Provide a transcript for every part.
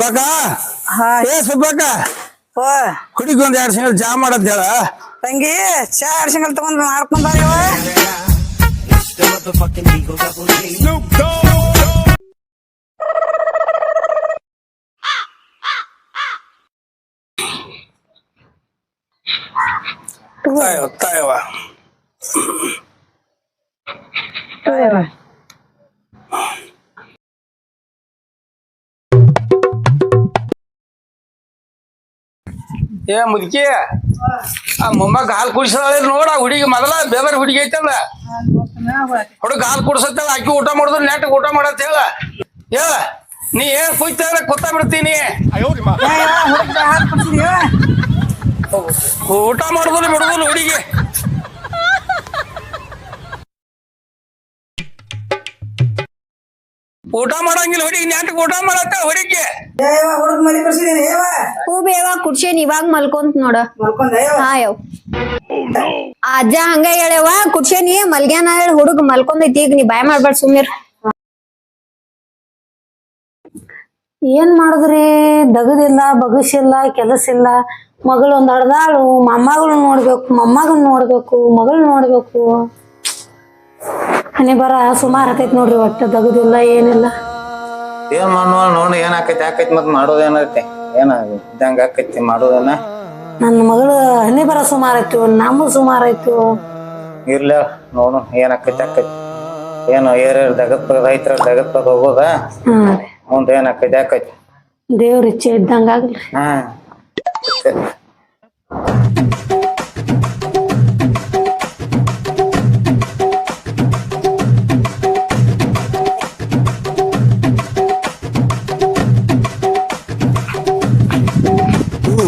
ಸುಬ್ಬಕ್ಕ? ಹಾ. ಏ ಸುಬ್ಬಕ್ಕ? ಓ ಹುಡುಗಿ ಒಂದ್ ಎರಡ್ ಸಿಂಗಲ್ ಚಾ ಮಾಡದ್ ಹೇಳ. ತಂಗಿ ಚಾ ಎರಡು ಸಿಂಗಲ್ ತಗೊಂಡ್ ಮಾಡ್ಕೊಂಡ್ ಬಾರ್ಯವ ತಾಯವ ತಾಯವ ಏ ಮುದುಕಿ ಆ ಮೊಮ್ಮಗ ಹಾಲು ಕುಡಿಸಲ್ಲ ನೋಡ ಹುಡುಗಿ ಮೊದಲ ಬೇರೆ ಹುಡುಗಿ ಐತಲ್ಲ. ಹುಡುಗ ಹಾಲು ಕುಡ್ಸತ್ತಲ್ಲ ಅಕ್ಕಿ ಊಟ ಮಾಡಿದ್ರು ನೆಟ್ ಊಟ ಮಾಡತ್ ಹೇಳ. ಹೇಳ ನೀ ಏನ್ ಕುಯ್ತಾರ ಕೂತ ಬಿಡ್ತೀನಿ ಊಟ ಮಾಡುದಿಲ್ಲ ಬಿಡುದಿಲ್ಲ ಹುಡುಗಿ. ಊಟ ಮಾಡಂಗಿಲ್ಲ ಹುಡುಗಿ ನೆಟ್ ಊಟ ಮಾಡತ್ತ ಹುಡುಗಿ ಹುಡುಗ ಮಲಿ ಕಳ್ಸಿದೀನಿ ಏವ ಹೂ ಬೇವ ಕುಡ್ಸೇನ್ ಇವಾಗ ಮಲ್ಕೊಂತ ನೋಡ. ಮಲ್ಕೊಂಡ ಏವ ಹಾ ಯವ್ ಆ ಅಜ್ಜ ಹಂಗ ಹೇಳವ ಕುಡ್ಸೇನಿ ಮಲ್ಗ್ಯಾನ ಹೇಳಿ ಹುಡುಗ ಮಲ್ಕೊಂಡೈತಿ ಈಗ ನೀ ಬಾಯ್ ಮಾಡ್ಬೇಡ ಸುಮ್ಮಿರ್ ಏನ್ ಮಾಡಿದ್ರಿ? ದಗದಿಲ್ಲ ಬಗಸಿಲ್ಲ ಕೆಲಸ ಇಲ್ಲ ಮಗಳು ಒಂದ್ ಹಡ್ದಾಳು ಮೊಮ್ಮಗಳು ನೋಡ್ಬೇಕು ಮೊಮ್ಮಗನ್ ನೋಡ್ಬೇಕು ಮಗಳು ನೋಡ್ಬೇಕು. ಹನಿ ಬರ ಸುಮಾರ್ ಆಕೈತಿ ನೋಡ್ರಿ ಒಟ್ಟ ತಗುದಿಲ್ಲ ಏನಿಲ್ಲ. ಏನ್ ನೋಡಿ ಏನ್ ಆಕೈತಿ ಆಕೈತಿ ಮತ್ ಮಾಡೋದೇನೈತಿ ಏನ ಇದ್ದಂಗ ಆಕೈತಿ ಮಾಡೋದೇನ ನನ್ನ ಮಗಳು ಹನಿ ಬರ ಸುಮಾರು ಆಯ್ತು ನಮ್ಮ ಸುಮಾರು ಆಯ್ತು. ಇರ್ಲ ನೋಡು ಏನ್ ಆಕೈತಿ ಆಕೈತಿ. ಏನು ಏರ್ಯಾರ ದಗತ್ ರೈತರ ದಗತ್ ಹೋಗೋದ? ಮುಂದೆ ಏನ್ ಆಕೈತಿ ಆಕೈತಿ? ದೇವ್ರ ಇಚ್ಛೆ ಇದ್ದಂಗ ಆಗ್ಲಿ. ಹಾ.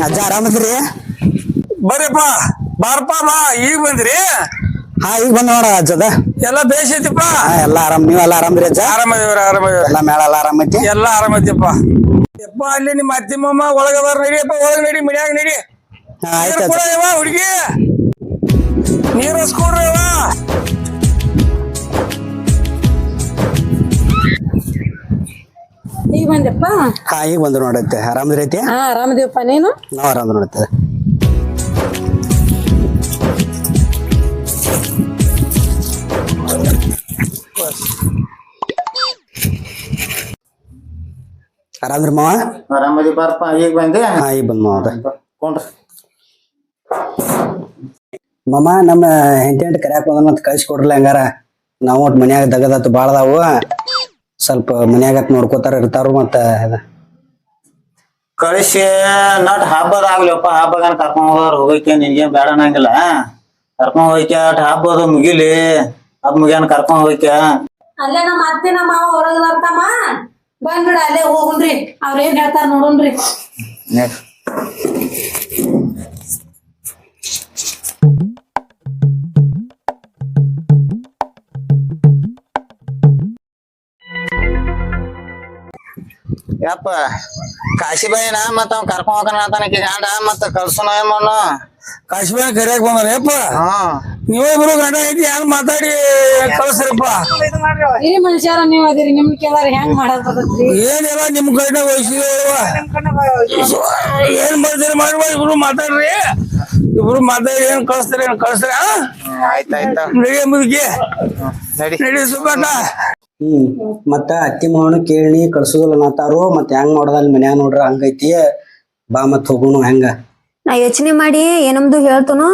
ಅಜ್ಜ ಆರಾಮದ್ರಿ ಬರ್ರಿಪ್ಪ ಬಾರಪ್ಪ ಬಾ ಈಗ ಬಂದ್ರಿ? ಹಾ ಈಗ ಬಂದ ನೋಡ ಅಜ್ಜದ. ಎಲ್ಲ ಬೇಸೈತಿಪ್ಪ ಐತಿಪ್ಪ? ಎಲ್ಲ ಆರಾಮ್ ನೀವೆಲ್ಲ ಆರಾಮ್ರಿ ಅಜ್ಜ? ಆರಾಮದಿವ್ರ ಆರಾಮದಿವ್ರ ಎಲ್ಲ ಮೇಳ ಎಲ್ಲ ಆರಾಮ್ ಐತಿ? ಎಲ್ಲ ಆರಾಮೈತಿಪ್ಪ ಯಪ್ಪ ಅಲ್ಲಿ ನಿಮ್ಮ ಅತ್ತಿ ಮಾಮ ಬರ ನಡಿಯಪ್ಪ ಒಳಗ ನಡಿ ಮನ್ಯಾಗ ನಡಿ. ಆಯ್ತ್ ಹುಡುಗಿ? ನೀರ್ ಹಸ್ಕೊಡ್ರಿ ಯವ್ವ ಈಗ ಬಂದಪ್ಪ ಹಾ ಈಗ ಬಂದು ನೋಡತ್ತೆ. ಆರಾಮದ್ರಿ ಐತಿ? ಹಾ ಆರಾಮದೇವಪ್ಪ. ನೀನು? ನಾವು ಆರಾಮ ನೋಡತ್ತೆ ಆರಾಮ್ರಿ ಮಾವ? ಆರಾಮದಿ ಬಾರಪ್ಪ ಈಗ ಬಂದೆ? ಹಾ ಈಗ ಬಂದ್ ಮಾವ ಕೊಂಡ್ರಿ. ಮಾಮ ನಮ್ಮ ಹೆಂಡತಿ ಕರ್ಯಾಕ ಬಂದ ಅಂತ ಕಳ್ಸಿ ಕೊಡ್ರಲ್ಲ ಹಂಗಾರ? ನಾವು ಒಟ್ ಮನ್ಯಾಗ ದಗದತ್ತು ಬಾಳ ಅದಾವು. ಸ್ವಲ್ಪ ಮನ್ಯಾಗ ನೋಡ್ಕೋತಾರ ಇರ್ತಾರು ಮತ್ತ. ಕಳಿಸಿ ನಟ್ ಹಬ್ಬದ ಆಗ್ಲಿಪ್ಪ ಹಬ್ಬಗನ್ ಕರ್ಕೊಂಡ್ ಹೋಗೋರ್ ಹೋಗೈಕೆ ನಿನ್ಗೇನ್ ಬೇಡ ಅನ್ನಂಗಿಲ್ಲ. ಕರ್ಕೊಂಡ್ ಹಬ್ಬ ಹಬ್ಬದ ಮುಗಿಲಿ ಹಬ್ಬ ಮುಗಿಯನ್ ಕರ್ಕೊಂಡ್ ಹೋಗ್ಯಾಕ ಅಲ್ಲೇ ನಮ್ಮ ಅತ್ತೆ ನಮ್ಮ ಮಾವ ಹೊರಗದಾರ್ತಮ್ಮ ಬಂದ್ಬಿಡ ಅಲ್ಲೇ ಹೋಗುನ್ರಿ ಅವ್ರ ಏನ್ ಹೇಳ್ತಾರ ನೋಡುನ್ರಿ ಯಪ್ಪ ಕಾಶಿಬಾಯಿನ ಮತ್ತ ಅವ್ ಕರ್ಕೊಂಡ್ ಹೋಗಣ ಗಂಡ ಮತ್ತ ಕಳ್ಸೋಣ ಏನ್ ಮಾಡೋ ಕಾಶ್ಮೀರ ಕರಿಯಾಕ ಬಂದಾರ ಯಪ್ಪ. ಹ್ಮ್ ನೀವಿಬ್ರು ಗಂಡ ಐತಿ ಹೆಂಗ್ ಮಾತಾಡಿ ಕಳ್ಸ್ರಪ್ಪ. ಹಿರಿ ಮನುಷ್ಯರ ನೀವ್ ಅದಿರಿ ನಿಮ್ ಕೇಳಾರ ಹೆಂಗ್ ಏನಿಲ್ಲ ನಿಮ್ ಕಡೆ ಇದು ಏನ್ ಮಾಡ್ತೀರಿ ಮಾಡುವ ಇಬ್ರು ಮಾತಾಡ್ರಿ. ಇಬ್ರು ಮಾತಾಡಿ ಏನ್ ಕಳ್ಸ್ತಾರೆ ಏನ್ ಕಳ್ಸ್ರಿ ಆಯ್ತಾಯ್ತ ನಡಿ ಮುದುಕಿ. ನಡಿ. ನಡಿ ಸುಬ್ಬಣ್ಣ ಹ್ಮ್. ಮತ್ತ ಅತ್ತಿ ಮಾವನು ಕೇಳಿ ಕಳ್ಸುದಿಲ್ಲ ಅನ್ನತಾರು ಮತ್ತ ಹೆಂಗ್ ನೋಡ್ದ ಅಲ್ಲಿ ಮನ್ಯಾಗ ನೋಡ್ರ ಹಂಗೈತಿ. ಬಾ ಮತ್ ಹೋಗುನು ಹೆಂಗ? ನಾ ಯೋಚನೆ ಮಾಡಿ ಏನಮ್ದು ಹೇಳ್ತನು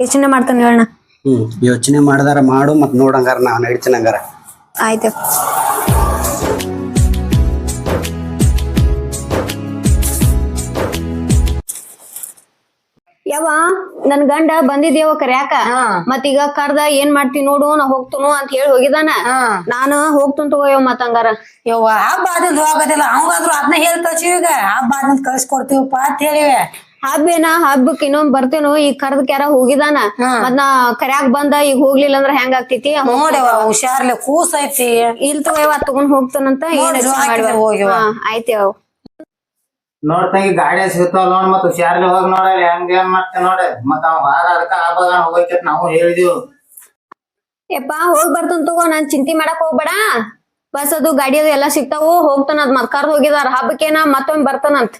ಯೋಚನೆ ಮಾಡ್ತಾನೆ ಹೇಳಣ ಹ್ಮ್. ಯೋಚನೆ ಮಾಡ್ದಾರ ಮಾಡು ಮತ್ ನೋಡಂಗಾರ ನಾ ಹೇಳ್ತೀನಿ ಹಂಗಾರ ಆಯ್ತು ಯವ್ವ ನನ್ ಗಂಡ ಬಂದಿದ್ದೇವ ಕರ್ಯಾಕ. ಮತ್ತೀಗ ಕರ್ದ ಏನ್ ಮಾಡ್ತೀನಿ ನೋಡು ನಾ ಹೋಗ್ತನು ಅಂತ ಹೇಳಿ ಹೋಗಿದಾನ ನಾನು ಹೋಗ್ತನ್ ತಗೋ ಯವ್ ಮತ್ ಹಂಗಾರ. ಯವ್ವ ಹಬ್ಬ ಆದಿಂದ ಹೋಗೋದಿಲ್ಲ ಅವಂಗಾದ್ರು ಅದನ್ನ ಹೇಳಿ ಕಳ್ಸಿವಿ ಈಗ. ಹಬ್ಬ ಆದಿಂದ ಕಳ್ಸಿಕೊಡ್ತೀವಪ್ಪ ಅಂತ ಹೇಳಿವೆ. ಹಬ್ಬೇನ ಹಬ್ಬಕ್ ಇನ್ನೊಂದ್ ಬರ್ತೇನು ಈಗ ಕರ್ದ ಕ್ಯಾರ ಹೋಗಿದಾನ ಮತ್ ನಾ ಕರ್ಯಾಕ್ ಬಂದ ಈಗ ಹೋಗ್ಲಿಲ್ಲ ಅಂದ್ರ ಹೆಂಗ್ ಆಗ್ತೈತಿ? ನೋಡ್ಯವ ಹುಷಾರ್ಲೆ ಕೂಸ್ ಐತಿ ಇಲ್ ತಗೋಯವ ತಗೊಂಡ್ ಹೋಗ್ತಾನಂತ ಏನ್ ನೋಡ್ತಂಗಿ ಗಾಡಿ ಸಿಗ್ತಾವ ನೋಡ್ ಮತ್ತ ಹುಷಾರ್ಲಿ ಹೋಗಿ ನೋಡಲ್ಲ ಹೆಂಗ್ ಏನ್ ಮತ್ತೆ ನೋಡ. ಮತ್ತ ಅವ್ ಬಾರ ಅದಕ್ಕ ಹಬ್ಬಗನ್ ಹೋಗೈತಿ ನಾವು ಹೇಳಿದೀವಿ. ಯಪ್ಪ, ಹೋಗ್ ಬರ್ತನ್ ತಗೋ, ನಾನ್ ಚಿಂತಿ ಮಾಡಕ್ ಹೋಗ್ಬೇಡ. ಬಸ್ ಅದು, ಗಾಡಿ ಅದು ಎಲ್ಲಾ ಸಿಗ್ತಾವು, ಹೋಗ್ತಾನ ಅದ್ ಮತ್ ಕರ್ದ್ ಹೋಗಿದಾರ. ಹಬ್ಬಕ್ಕೇನ ಮತ್ತೊಮ್ಮೆ ಬರ್ತಾನಂತ.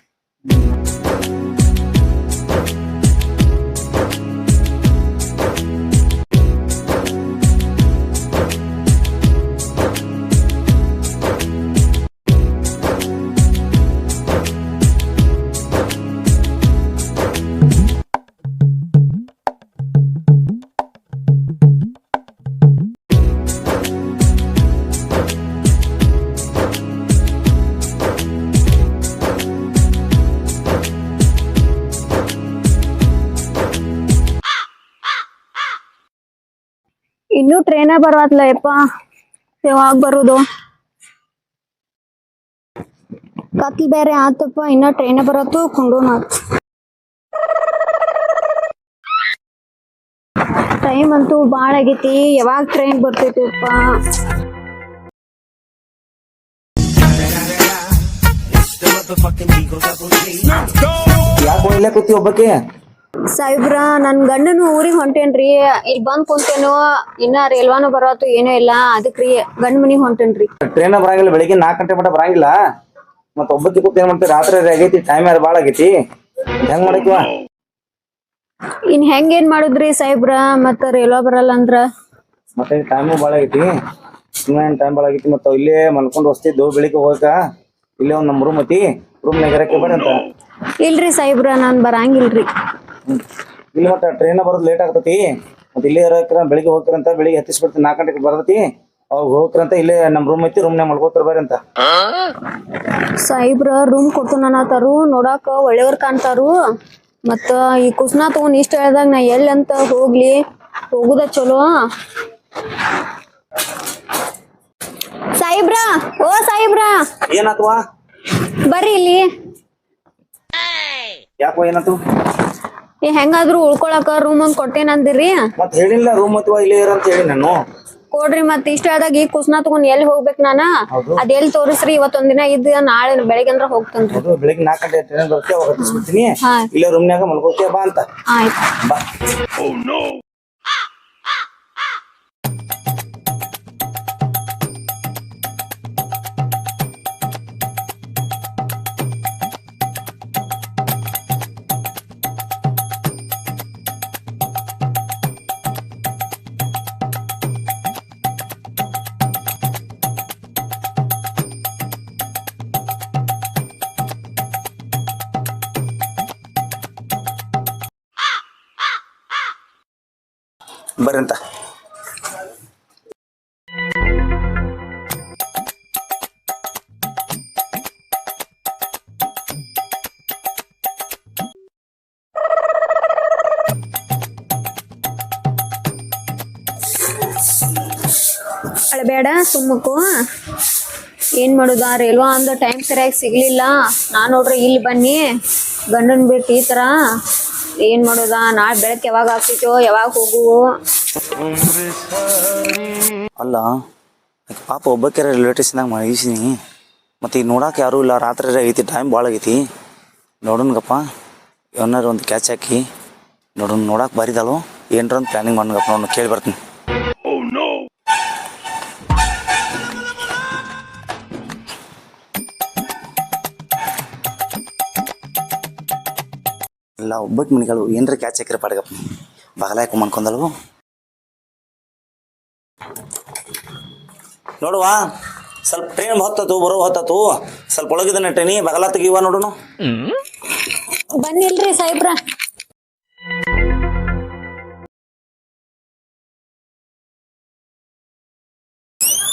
ಇನ್ನು ಟ್ರೈನ ಬರವತ್ಲ ಯಪ್ಪ? ಯಾವಾಗ ಬರೋದು? ಕತ್ಲ್ ಬೇರೆ ಆತಪ್ಪ ಇನ್ನ ಟ್ರೈನ್ ಬರತ್ತು? ಕುಂಡೂನ ಆತ್ ಟೈಮ್ ಅಂತೂ ಬಾಳ ಆಗೈತಿ. ಯಾವಾಗ ಟ್ರೈನ್ ಬರ್ತೈತಿಪ್ಪ ಯಾಕೆ ಕೂತಿ ಒಬ್ಬಕ್ಕೆ? ಸಾಯಿಬ್ರ ನನ್ ಗಂಡನು ಊರಿಗೆ ಹೊಂಟೇನ್ರಿ. ಇಲ್ಲಿ ಬಂದ್ ಕುಂತೇನೋ ಇನ್ನ ರೇಲ್ವಾನು ಬರೋತು ಏನೋ ಇಲ್ಲ. ಅದಕ್ರಿ ಗಂಡ ಮನಿಗ್ ಹೊಂಟೇನ್ರಿ. ಟ್ರೈನ್ ಬರಂಗಿಲ್ಲ ಬೆಳಿಗ್ಗೆ ನಾಲ್ಕು ಗಂಟೆ ಮಟ ಬರಂಗಿಲ್ಲ. ಮತ್ತ ಒಬ್ಬತ್ತಿ ಕೂತ್ ಏನ್ ಮಾಡ್ತೀರಿ? ರಾತ್ರಿ ಆಗೈತಿ ಟೈಮ್ ಯಾರು ಭಾಳ ಆಗೈತಿ. ಹೆಂಗ್ ಮಾಡಕ್ಕಿವ ಇನ್ ಹೆಂಗ್ ಏನ್ ಮಾಡುದ್ರಿ ಸಾಹೇಬ್ರ? ಮತ್ತ ರೇಲ್ವಾ ಬರಲ್ಲ ಅಂದ್ರ? ಮತ್ತೆ ಟೈಮು ಭಾಳ ಆಗೈತಿ. ಇನ್ನೇನ್ ಟೈಮ್ ಭಾಳ ಆಗೈತಿ? ಮತ್ತ ಇಲ್ಲೇ ಮಲ್ಕೊಂಡು ಹೊಸ್ತಿದ್ದು ಬೆಳಿಗ್ಗೆ ಹೋಗಕ ಇಲ್ಲೇ ಒಂದ್ ನಮ್ ರೂಮ್ ಐತಿ. ರೂಮ್ನಾಗ ಇರಕ್ಕೆ ಬರಂತ ಅಂತ. ಇಲ್ರಿ ಸಾಹೇಬ್ರ ನಾನ್ ಬರಂಗಿಲ್ರಿ. ಇಲ್ಲಿ ಮತ್ತೆ ಟ್ರೈನ್ ಬರೋದು ಲೇಟ್ ಆಗ್ತತಿ. ಮತ್ತೆ ಇಲ್ಲೇ ಇರೋಕ್ರೆ ಬೆಳಿಗ್ಗೆ ಹೋಗ್ತಿರಂತ ಬೆಳಿಗ್ಗೆ ಹತ್ತಿಸ್ಬಿಡ್ತೀನಿ ನಾಲ್ಕು ಗಂಟೆಗೆ ಬರ್ತತಿ. ಅವಾಗ ಹೋಗ್ರಂತ ಇಲ್ಲೇ ನಮ್ ರೂಮ್ ಐತಿ ರೂಮ್ನಾಗ ಮಲ್ಕೋತಾರ ಬರ್ರಿ ಅಂತ. ಸಾಯಿಬ್ರ ರೂಮ್ ಕೊಡ್ತಾನತಾರು ನೋಡಾಕ ಒಳ್ಳೆಯವ್ರ ಕಾಣ್ತಾರು. ಮತ್ತ ಈ ಕುಸ್ನ ತಗೊಂಡ್ ಇಷ್ಟ ಹೇಳ್ದಾಗ ನಾ ಎಲ್ಲಿ ಅಂತ ಹೋಗ್ಲಿ ಹೋಗುದ ಚಲೋ. ಸಾಯಿಬ್ರ ಓ ಸಾಯಿಬ್ರ ಏನಾತವಾ? ಬರ್ರಿ ಇಲ್ಲಿ. ಯಾಕೋ ಏನಾತು? ಏ ಹೆಂಗಾದ್ರು ಉಳ್ಕೊಳಕ ರೂಮ್ ಒಂದ್ ಕೊಟ್ಟೇನಂದಿರಿ? ಮತ್ ಹೇಳಿಲ್ಲ ರೂಮ್ ಅಥವಾ ಇಲ್ಲೇ ಇರ ಅಂತ ಹೇಳಿ ನಾನು. ಕೊಡ್ರಿ ಮತ್ ಇಷ್ಟ ಆದಾಗ ಈ ಕುಸ್ನ ತಗೊಂಡ್ ಎಲ್ಲಿ ಹೋಗ್ಬೇಕ್ ನಾನ? ಅದ್ ಎಲ್ಲಿ ತೋರಿಸ್ರಿ ಇವತ್ತೊಂದ್ ದಿನ ಇದ್ದ ನಾಳೆ ಬೆಳಗ್ಗೆ ಅಂದ್ರ ಹೋಗ್ತೇನ್ರಿ ಅದು ಬೆಳಿಗ್ಗೆ ನಾಲ್ಕು ಗಂಟೆ ಟ್ರೈನ್ ಬರುತ್ತೆ ಅವಾಗ ಹತ್ತಿಸ್ಬಿಡ್ತೀನಿ ಹಾ. ಇಲ್ಲೇ ರೂಮ್ನ್ಯಾಗ ಮಲ್ಕೋತೀಯ ಬಾ ಅಂತ. ಆಯ್ತು. ಬಾ. ಬರ್ರಿ ಬೇಡ ಸುಮ್ಮಕ್ಕು ಸುಮ್ಮಕು. ಏನ್ ಮಾಡುದ ರೇಲ್ವಾ ಅಂದ ಟೈಮ್ ಸರಿಯಾಗಿ ಸಿಗ್ಲಿಲ್ಲ. ನಾನು ನೋಡ್ರಿ ಇಲ್ಲಿ ಬನ್ನಿ. ಗಂಡನ್ ಬಿಟ್ಟು ಈ ತರ ಏನ್ ಮಾಡೋದ? ನಾಳೆ ಬೆಳಕ್ ಯಾವಾಗ ಆಗ್ತೈತೋ, ಯಾವಾಗ ಹೋಗುವು? ಅಲ್ಲ ಪಾಪ ಪಾಪ ಒಬ್ಬಕ್ಕೆ ರಿಲೇಟಿವ್ಸ್ನಾಗ ಮಲಗಿಸಿನಿ. ಮತ್ತು ಈಗ ನೋಡಕ್ಕೆ ಯಾರು ಇಲ್ಲ, ರಾತ್ರಿ ಐತಿ ಟೈಮ್ ಭಾಳ ಆಗೈತಿ. ನೋಡೋಣಗಪ್ಪ ಏನಾರು ಒಂದು ಕ್ಯಾಚ್ ಹಾಕಿ ನೋಡೋಣ ನೋಡಕ್ಕೆ ಬಾರಿದಾಳು ಏನರ ಒಂದು ಪ್ಲಾನಿಂಗ್ ಮಾಡೋಣಗಪ್ಪ ನೋಡೋಣ ಕೇಳಿ ಬರ್ತೀನಿ. ಇಲ್ಲ ಒಬ್ಬಟ್ಟು ಮನಿಗಳು ಏನರ ಕ್ಯಾಚ್ ಹಾಕಿರ ಪಾಡ್ಗಪ್ಪ. ಬಗಲಾಯ್ಕು ಮನ್ಕೊಂಡಳು ನೋಡುವ ಸ್ವಲ್ಪ ಟ್ರೈನ್ ಹೊತ್ತತು ಬರೋ ಹೊತ್ತತು ಸ್ವಲ್ಪ ಒಳಗಿದ್ದಾನೆ ಟ್ರೈನಿ ಬಗಲ ತೆಗಿವ ನೋಡೋಣ. ಬನ್ನಿಲ್ರಿ ಸಾಹೇಬ್ರ.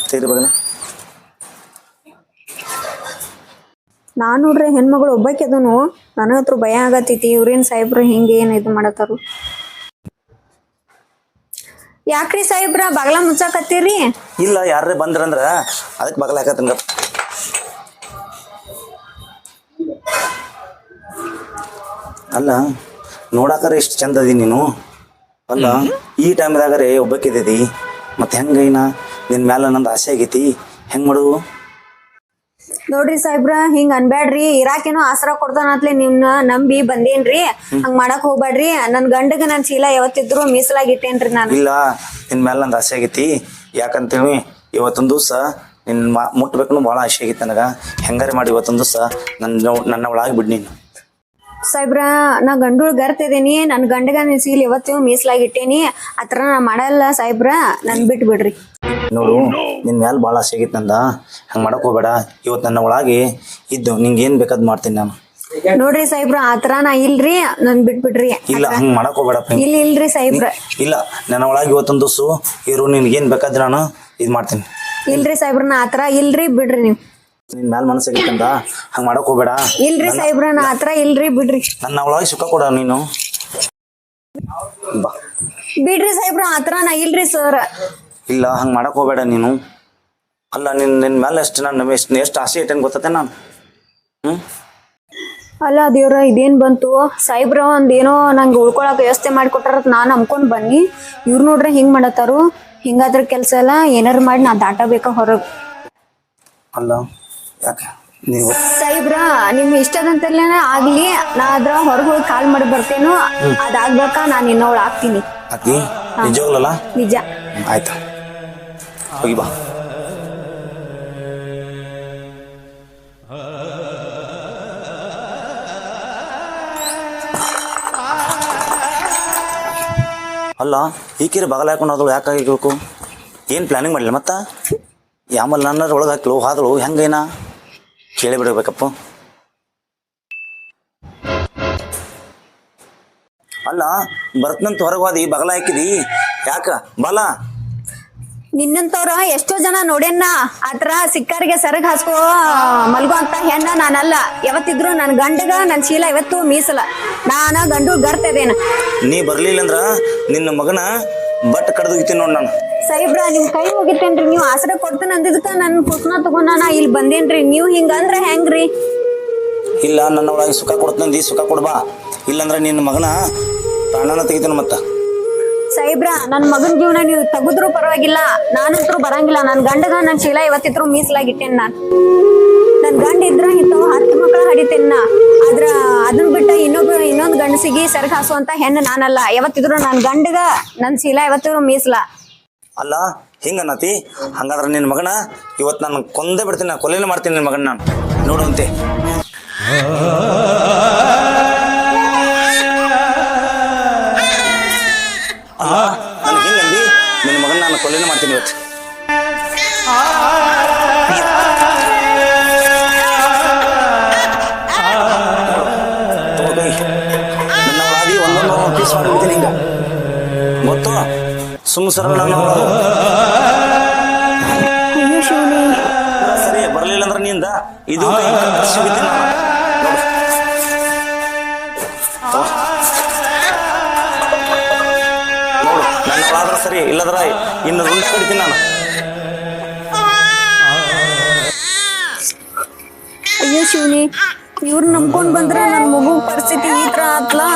ಸರಿ ಬಗಲ ನಾನ್ ನೋಡ್ರಿ ಹೆಣ್ಮಗಳು ಒಬ್ಬಾಕೆದನು ನನ್ನ ಹತ್ರ ಭಯ ಆಗತ್ತೈತಿ. ಇವ್ರೇನ್ ಸಾಹೇಬ್ರು ಹಿಂಗೆ ಏನು ಇದು ಮಾಡತ್ತಾರು? ಯಾಕ್ರಿ ಸಾಹೇಬ್ರ? ಬಾಗ್ಲ ಮುಚ್ಚಾಕತ್ತೀರಿ? ಇಲ್ಲ ಯಾರೇ ಬಂದ್ರಂದ್ರ ಅದಕ್ಕೆ ಬಗಲ ಹಾಕತ್ತಂಗ ಅಲ್ಲ, ನೋಡಾಕರ ಎಷ್ಟು ಚಂದ ಅದಿ ನೀನು. ಅಲ್ಲ, ಈ ಟೈಮ್ದಾಗರೆ ಒಬ್ಬಕ್ಕಿದ್ದೀ ಮತ್ತೆ ಹೆಂಗೈನಾ? ನಿನ್ನ ಮ್ಯಾಲ ನಂದು ಆಸೆ ಆಗೈತಿ. ಹೆಂಗ್ ಮಾಡುವು ನೋಡ್ರಿ ಸಾಹೇಬ್ರ ಹಿಂಗ್ ಅನ್ಬ್ಯಾಡ್ರಿ. ಇರಾಕೇನೋ ಆಸರ ಕೊಡ್ತಾನತ್ಲೆ ನಿಮ್ನ ನಂಬಿ ಬಂದೇನ್ರಿ? ಹಂಗ್ ಮಾಡಕ್ ಹೋಗ್ಬ್ಯಾಡ್ರಿ. ನನ್ ಗಂಡಗ ನನ್ ಚೀಲ ಯಾವತ್ತಿದ್ರು ಮೀಸಲಾಗಿ ಇಟ್ಟೇನ್ರಿ ನಾನು. ಇಲ್ಲ ನಿನ್ ಮೇಲೆ ನಂದು ಆಸೆ ಆಗೈತಿ. ಯಾಕಂತೇಳಿ ಇವತ್ತೊಂದು ದಿವಸ ನಿನ್ನ ಮಾ ಮುಟ್ಬೇಕು ಭಾಳ ಆಸೆ ಆಗಿತ್ತು ನನಗೆ. ಹೆಂಗಾರೆ ಮಾಡಿ ಇವತ್ತೊಂದು ದಿವಸ ನನ್ನ ನನ್ನ ಒಳಗೆ ಬಿಡ್ ನೀನು. ಸಾಹೇಬ್ರ ನಾ ಗಂಡುಳ್ ಗರ್ತಿದ್ದೀನಿ ನನ್ನ ಗಂಡಗ ನಿನ್ ಸೀಲ್ ಇವತ್ತು ಮೀಸಲಾಗಿಟ್ಟೇನಿ ಆ ಥರ ನಾ ಮಾಡಲ್ಲ ಸಾಹೇಬ್ರ ನನ್ ಬಿಟ್ಟು ಬಿಡ್ರಿ ನೋಡು ನಿನ್ನ ಮ್ಯಾಲ್ ಭಾಳ ಆಸೆ ಆಗಿತ್ತು ನಂದ ಹಂಗೆ ಮಾಡಕ್ ಹೋಗ್ಬೇಡ. ಇವತ್ತು ನನ್ನ ಒಳಗೆ ಇದ್ದು ನಿಂಗೆ ಏನು ಬೇಕಾದ್ ಮಾಡ್ತೀನಿ ನಾನು. ನೋಡ್ರಿ ಸಾಹೇಬ್ರ ಆತರ ಥರ ನಾ ಇಲ್ರಿ ನನ್ ಬಿಟ್ ಬಿಡ್ರಿ ಇಲ್ಲ ಹಂಗೆ ಮಾಡಕ್ ಹೋಗ್ಬೇಡಪ್ಪ ಇಲ್ಲ ಇಲ್ರಿ ಸಾಹೇಬ್ರ. ಇಲ್ಲ ನನ್ನ ಒಳಗೆ ಇವತ್ತೊಂದು ದಿವಸ ಇರು ನಿನ್ಗೇನು ಬೇಕಾದ್ರ ನಾನು ಇದು ಮಾಡ್ತೀನಿ. ಇಲ್ರಿ ಸಾಹೇಬ್ರ ನಾ ಆತರ ಥರ ಇಲ್ರಿ ಬಿಡ್ರಿ ನೀವು. ನಿನ್ನ ಮ್ಯಾಲೆ ಮನಸ್ಸಾಗಿತ್ತಂದ ಹಂಗ ಮಾಡಕ್ ಹೋಗ್ಬೇಡ. ಇಲ್ರಿ ಸಾಹೇಬ್ರ ನಾ ಆ ಇಲ್ರಿ ಬಿಡ್ರಿ. ನನ್ನ ಒಳಗೆ ಸುಖ ಕೊಡ ನೀನು. ಬಾ. ಬಿಡ್ರಿ ಸಾಹೇಬ್ರ ಆತರ ನಾ ಇಲ್ರಿ ಸರ್ ಇಲ್ಲ ಹಂಗ ಮಾಡಕ್ ಹೋಗ್ಬೇಡ ನೀನು. ಅಲ್ಲ ನಿನ್ನ ನಿನ್ನ ಮ್ಯಾಲ ಎಷ್ಟು ನಾನು ಎಷ್ಟು ಎಷ್ಟು ಆಸೆ ಐತೆ ಗೊತ್ತತೆ ನಾನು? ಅಲ್ಲ ದೇವ್ರ ಇದೇನ್ ಬಂತು? ಸಾಹೇಬ್ರ ಒಂದೇನೋ ಏನೋ ನಂಗೆ ಉಳ್ಕೊಳಕ್ ವ್ಯವಸ್ಥೆ ಮಾಡಿಕೊಟ್ಟಾರ ನಾನ್ ನಂಬ್ಕೊಂಡ್ ಬನ್ನಿ. ಇವ್ರು ನೋಡ್ರೆ ಹಿಂಗ್ ಮಾಡತ್ತಾರು. ಹಿಂಗಾದ್ರ ಕೆಲ್ಸ ಎಲ್ಲ ಏನಾರು ಮಾಡಿ ನಾ ದಾಟಬೇಕಾ ಹೊರಗ್? ಅಲ್ಲ. ಯಾಕೆ ನೀವು. ಸಾಹೇಬ್ರ ನಿಮ್ ಇಷ್ಟದಂತಲ್ಲ ಆಗ್ಲಿ ನಾ ಅದ್ರ ಹೊರಗೆ ಹೋಗಿ ಕಾಲ್ ಮಾಡಿ ಬರ್ತೇನು ಅದಾಗ್ಬೇಕಾ ನಾನ್ ಇನ್ನೊಳ್ ಆಗ್ತೀನಿ. ಆಕಿ ನಿಜವಾಗ್ಲಲ್ಲ ನಿಜ ಆಯ್ತಾ. ಹೋಗಿ ಬಾ. ಅಲ್ಲ ಈಕಿರಿ ಬಗಲ ಹಾಕೊಂಡು ಅದಳು ಯಾಕೆ ಆಗಿರ್ಬೇಕು ಏನು ಪ್ಲಾನಿಂಗ್ ಮಾಡಿಲ್ಲ ಮತ್ತ? ಯಾಮಲ್ ನನ್ನ ಒಳಗೆ ಹಾಕಿಳು ಹಾದಳು ಹೆಂಗೇನ? ಕೇಳಿ ಬಿಡಬೇಕಪ್ಪ ಅಲ್ಲ ಬರ್ತನಂತ ಹೊರಗೆ ಹೋದಿ ಬಗಲ ಹಾಕಿದಿ. ಯಾಕ? ಬಲ. ನಿನ್ನಂತವ್ರ ಎಷ್ಟೋ ಜನ ನೋಡೇನ ಆತರ ಸಿಕ್ಕಾರಿಗೆ ಸರಗ್ ಹಾಸ್ಕೋ ಮಲ್ಗೋ ಅಂತ ಹೆಣ್ಣ ನಾನಲ್ಲ. ಯಾವತ್ತಿದ್ರು ನನ್ ಗಂಡಗ ನನ್ ಶೀಲ ಇವತ್ತು ಮೀಸಲ ನಾನ ಗಂಡು ಗರ್ತದೇನ. ನೀ ಬರ್ಲಿಲ್ಲ ಅಂದ್ರ ನಿನ್ನ ಮಗನ ಬಟ್ ಕಡ್ದೋಗಿತೀನಿ ನೋಡ್ ನಾನು. ಸಾಹೇಬ್ರ ನಿಮ್ ಕೈ ಮುಗಿತೇನ್ರಿ ನೀವು ಆಸರೆ ಕೊಡ್ತೇನೆ ಅಂದಿದ್ದಕ್ಕ ನನ್ ಕುಸ್ನ ತಗೊಂಡ ನಾ ಇಲ್ಲಿ ಬಂದೇನ್ರಿ. ನೀವು ಹಿಂಗಂದ್ರ ಹೆಂಗ್ರಿ? ಇಲ್ಲ ನನ್ನ ಒಳಗೆ ಸುಖ ಕೊಡ್ತಂದಿ ಸುಖ ಕೊಡ್ಬಾ ಇಲ್ಲಂದ್ರೆ ನಿನ್ನ ಮಗನ ಪ್ರಾಣನ ತೆಗಿತೀನಿ ಮತ್ತ. ಸಾಹೇಬ್ರ ನನ್ ಮಗನ್ ಜೀವನ ನೀವು ತೆಗೆದ್ರು ಪರವಾಗಿಲ್ಲ ನಾನಂತರೂ ಬರಂಗಿಲ್ಲ. ನನ್ ಗಂಡಗ ನನ್ ಶೀಲ ಇವತ್ತಿದ್ರು ಮೀಸಲಾಗಿಟ್ಟೇನ್ ನಾನು. ನನ್ ಗಂಡ ಇದ್ರ ಇಂಥವ್ ಹತ್ತು ಮಕ್ಕಳ ಹಡಿತೇನ್ ನಾ. ಆದ್ರ ಅದನ್ ಬಿಟ್ಟ ಇನ್ನೊಬ್ಬ ಇನ್ನೊಂದ್ ಗಂಡಸಿಗೆ ಸೆರಗ್ ಹಾಸುವಂತ ಹೆಣ್ಣು ನಾನಲ್ಲ. ಯಾವತ್ತಿದ್ರು ನನ್ ಗಂಡಗ, ನನ್ ಶೀಲ ಯಾವತ್ತಿದ್ರು ಮೀಸಲ. ಅಲ್ಲ, ಹಿಂಗ ಅನ್ನತಿ? ಹಂಗಾದ್ರ ನಿನ್ನ ಮಗನ ಇವತ್ತು ನಾನು ಕೊಂದೇ ಬಿಡ್ತೀನಿ ನಾನು ಕೊಲೆನೇ ಮಾಡ್ತೀನಿ ನಿನ್ನ ಮಗನ ನಾನು. ನೋಡುವಂತೆ ಸುಮ್ಮ ಸರ ನಾನು ಅಯ್ಯೋ ಶಿವನೇ ಸರಿ ಬರಲಿಲ್ಲ ಅಂದ್ರೆ ನಿಂದ ಇದು ಒಳಾದ್ರ ಸರಿ ಇಲ್ಲದ್ರ ಇನ್ನು ರೂಲ್ಸ್ ಕಡಿತೀನಿ ನಾನು. ಅಯ್ಯೋ ಶಿವನಿ ಇವ್ರು ನಂಬ್ಕೊಂಡ್ ಬಂದ್ರೆ ನನ್ನ ಮಗು ಪರಿಸ್ಥಿತಿ ಈ ತರ ಆತ್ಲಾ?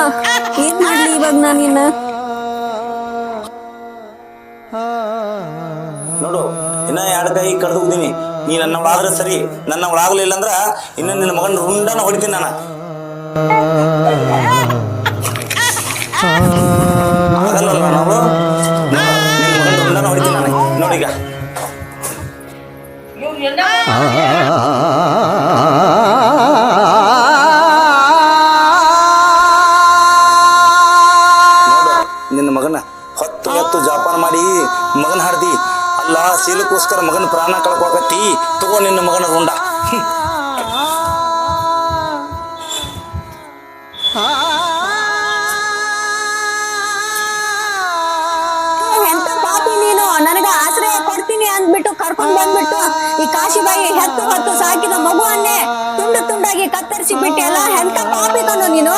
ಏನ್ ಮಾಡ್ಲಿ ಇವಾಗ ನಾನಿನ್ನ ಇನ್ನ ಎರಡು ಕೈ ಕಡ್ದು ಹೋಗ್ತೀನಿ. ನೀ ನನ್ನ ಒಳಾದ್ರೆ ಸರಿ ನನ್ನ ಒಳಾಗ್ಲಿಲ್ಲ ಅಂದ್ರ ಇನ್ನ ನಿನ್ನ ಮಗನ ರುಂಡನ ಹೊಡಿತೀನಿ ನಾನು. ಆಗಲ್ಲಲ್ಲ ನಾವು? ಮಗನ ಪ್ರಾಣ ಕಳ್ಕೊಕತ್ತಿ, ತಗೋ ನಿನ್ನ ಮಗನ ರುಂಡ. ಎಂತ ಪಾಪಿ ನೀನು? ನನಗ ಆಶ್ರಯ ಕೊಡ್ತೀನಿ ಅಂದ್ಬಿಟ್ಟು, ಕರ್ಕೊಂಡ್ ಬಂದ್ಬಿಟ್ಟು ಈ ಕಾಶಿಬಾಯಿ ಹೆತ್ತು ಹೊತ್ತು ಸಾಕಿದ ಮಗುವನ್ನೇ ತುಂಡು ತುಂಡಾಗಿ ಕತ್ತರಿಸಿ ಬಿಟ್ಟೆಲ್ಲ ಎಂತ ಪಾಪಿ ನೀನು?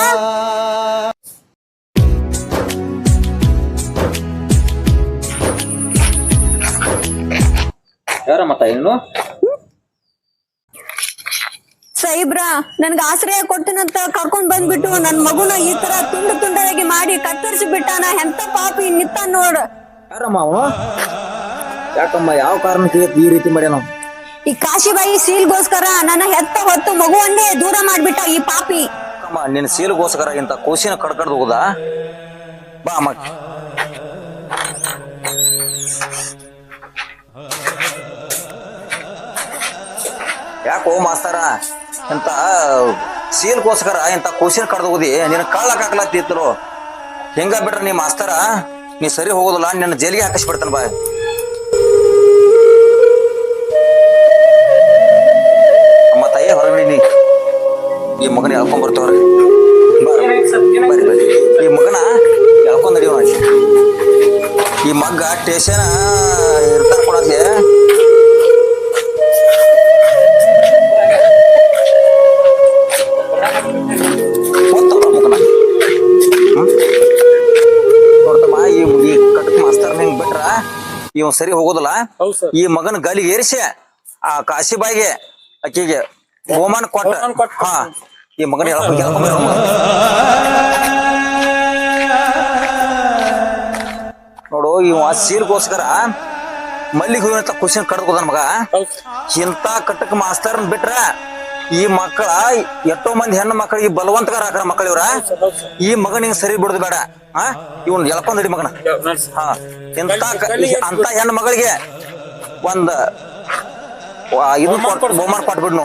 ಯಾರ ಮತ್ತ ಏನು ಸಾಯಿಬ್ರ ನನ್ಗ ಆಶ್ರಯ ಕೊಡ್ತೀನಂತ ಕರ್ಕೊಂಡ್ ಬಂದ್ಬಿಟ್ಟು ನನ್ ಮಗುನ ಈ ತರ ತುಂಡು ತುಂಡಾಗಿ ಮಾಡಿ ಕತ್ತರಿಸಿ ಬಿಟ್ಟಾನ ಎಂತ ಪಾಪಿ ನಿತ್ತ ನೋಡ್. ಯಾರಮ್ಮ ಅವನು? ಯಾಕಮ್ಮ ಯಾವ ಕಾರಣಕ್ಕೆ ಈ ರೀತಿ ಮಾಡ್ಯಾನ? ಈ ಕಾಶಿಬಾಯಿ ಸೀಲ್ಗೋಸ್ಕರ ನನ್ನ ಹೆತ್ತ ಹೊತ್ತು ಮಗುವನ್ನೇ ದೂರ ಮಾಡ್ಬಿಟ್ಟ ಈ ಪಾಪಿ. ಅಮ್ಮ ನಿನ್ನ ಸೀಲ್ಗೋಸ್ಕರ ಇಂತ ಕೂಸಿನ ಕಡ್ಕಡ್ದು ಹೋಗುದಾ? ಬಾ ಅಮ್ಮ. ಯಾಕೋ ಮಾಸ್ತಾರ ಇಂತ ಸೀಲ್ಗೋಸ್ಕರ ಇಂತ ಕೂಸಿನ ಕಡ್ದು ಹೋದಿ. ನಿನ್ನ ಕಳ್ಳಕ್ ಹಾಕ್ಲತ್ತಿತ್ತಲು ಹಿಂಗ ಬಿಟ್ರೆ ನೀ ಮಾಸ್ತರ, ನೀ ಸರಿ ಹೋಗೋದಿಲ್ಲ, ನಿನ್ನ ಜೈಲಿಗೆ ಹಾಕಿಸ್ಬಿಡ್ತಾನ ಬಾ. ನಮ್ಮ ತಾಯಿ ಹೊರಗಡೆ ನೀ. ಈ ಮಗನ ಹೇಳ್ಕೊಂಡ್ ಬರ್ತವ್ರಿ? ಈ ಮಗನ ಹೇಳ್ಕೊಂಡ್ ನಡಿಯೋಣ ಈ ಮಗ್ಗ ಸ್ಟೇಷನ್ ಇವ್ ಸರಿ ಹೋಗೋದಿಲ್ಲ. ಈ ಮಗನ ಗಾಲಿಗೆ ಏರಿಸಿ ಆ ಕಾಶಿಬಾಯಿಗೆ ಆಕಿಗೆ ಹೋಮಾನ ಕೊಟ್ಟ. ಹಾ ಈ ಮಗನ. ನೋಡು ಇವ ಸೀಲ್ಗೋಸ್ಕರ ಮಲ್ಲಿಗೆ ಹೂವಿನ ಖುಷಿನ ಕಡ್ದ್ಕೋದ ಮಗ. ಇಂತ ಕಟ್ಟಕ್ ಮಾಸ್ತರ್ ಬಿಟ್ರ ಈ ಮಕ್ಕಳ ಎಷ್ಟೋ ಮಂದಿ ಹೆಣ್ಣು ಮಕ್ಕಳಿಗೆ ಬಲವಂತಕರ ಹಾಕರ ಮಕ್ಕಳ ಇವ್ರ. ಈ ಮಗನಿಗೆ ಸರಿ ಬಿಡುದು ಬೇಡ. ಹಾ ಇವ್ನ ಹಿಡಿ ಮಗನ. ಹಾ. ಅಂತ ಹೆಣ್ಣು ಮಗಳಿಗೆ ಒಂದ್ ಇದು ಬಹುಮಾನ ಕೊಟ್ಬಿಡ್ನು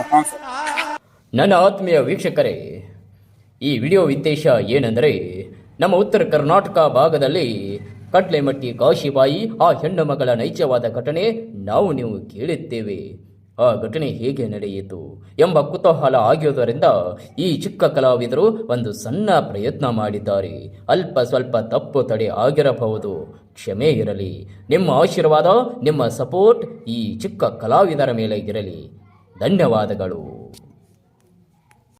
ನನ್ನ ಆತ್ಮೀಯ ವೀಕ್ಷಕರೇ, ಈ ವಿಡಿಯೋ ಉದ್ದೇಶ ಏನೆಂದರೆ, ನಮ್ಮ ಉತ್ತರ ಕರ್ನಾಟಕ ಭಾಗದಲ್ಲಿ ಕಟ್ಲೆಮಟ್ಟಿ ಕಾಶಿಬಾಯಿ ಆ ಹೆಣ್ಣು ಮಗಳ ನೈಜವಾದ ಘಟನೆ ನಾವು ನೀವು ಕೇಳಿದ್ದೇವೆ ಆ ಘಟನೆ ಹೇಗೆ ನಡೆಯಿತು ಎಂಬ ಕುತೂಹಲ ಆಗಿರುವುದರಿಂದ ಈ ಚಿಕ್ಕ ಕಲಾವಿದರು ಒಂದು ಸಣ್ಣ ಪ್ರಯತ್ನ ಮಾಡಿದ್ದಾರೆ. ಅಲ್ಪ ಸ್ವಲ್ಪ ತಪ್ಪು ತಡೆ ಆಗಿರಬಹುದು. ಕ್ಷಮೆ ಇರಲಿ. ನಿಮ್ಮ ಆಶೀರ್ವಾದ, ನಿಮ್ಮ ಸಪೋರ್ಟ್ ಈ ಚಿಕ್ಕ ಕಲಾವಿದರ ಮೇಲೆ ಇರಲಿ. ಧನ್ಯವಾದಗಳು.